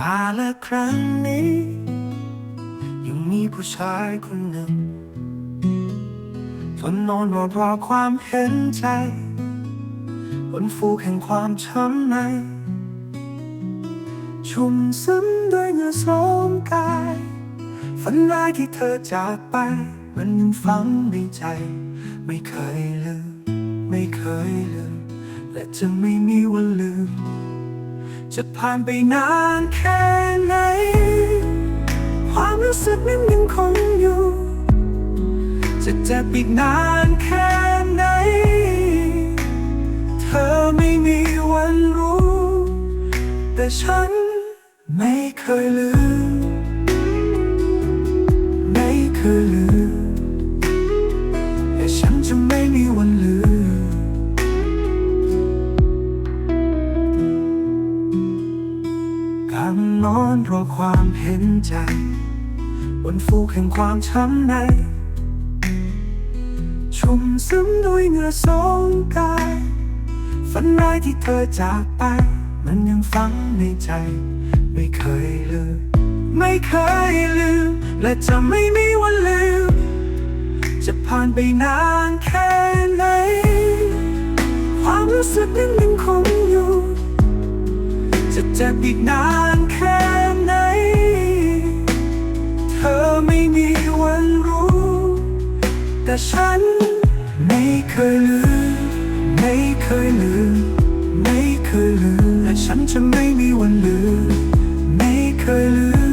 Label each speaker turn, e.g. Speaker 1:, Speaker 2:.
Speaker 1: กาละครั้งนี้ ยังมีผู้ชายคนหนึ่งทนนอนรอรอความเห็นใจ บนฟูกแห่งความช้ำใน ชุ่มซึมด้วยเหงื่อสมกาย ฝันร้ายที่เธอจากไป มันยังฝังในใจ ไม่เคยลืม ไม่เคยลืม และจะไม่มีวันลืม จะผ่านไปนานแค่ไหน ความรู้สึกนั้นยังคงอยู่ จะเจ็บอีกนานแค่ไหน เธอไม่มีวันรู้ แต่ฉันไม่เคยลืม ไม่เคยลืม นอนรอความเห็นใจ บนฟูกแห่งความช้ำใน ชุ่มซึมด้วยเหงื่อสองกาย ฝันร้ายที่เธอจากไป มันยังฝังในใจ ไม่เคยลืม ไม่เคยลืม และจะไม่มีวันลืม จะผ่านไปนานแค่ไหน ความรู้สึกนั้นยังคงอยู่ จะเจ็บอีกนานแค่ไหน แต่ฉัน ไม่เคยลืม ไม่เคยลืม ไม่เคยลืม และฉันจะไม่มีวันลืม ไม่เคยลืม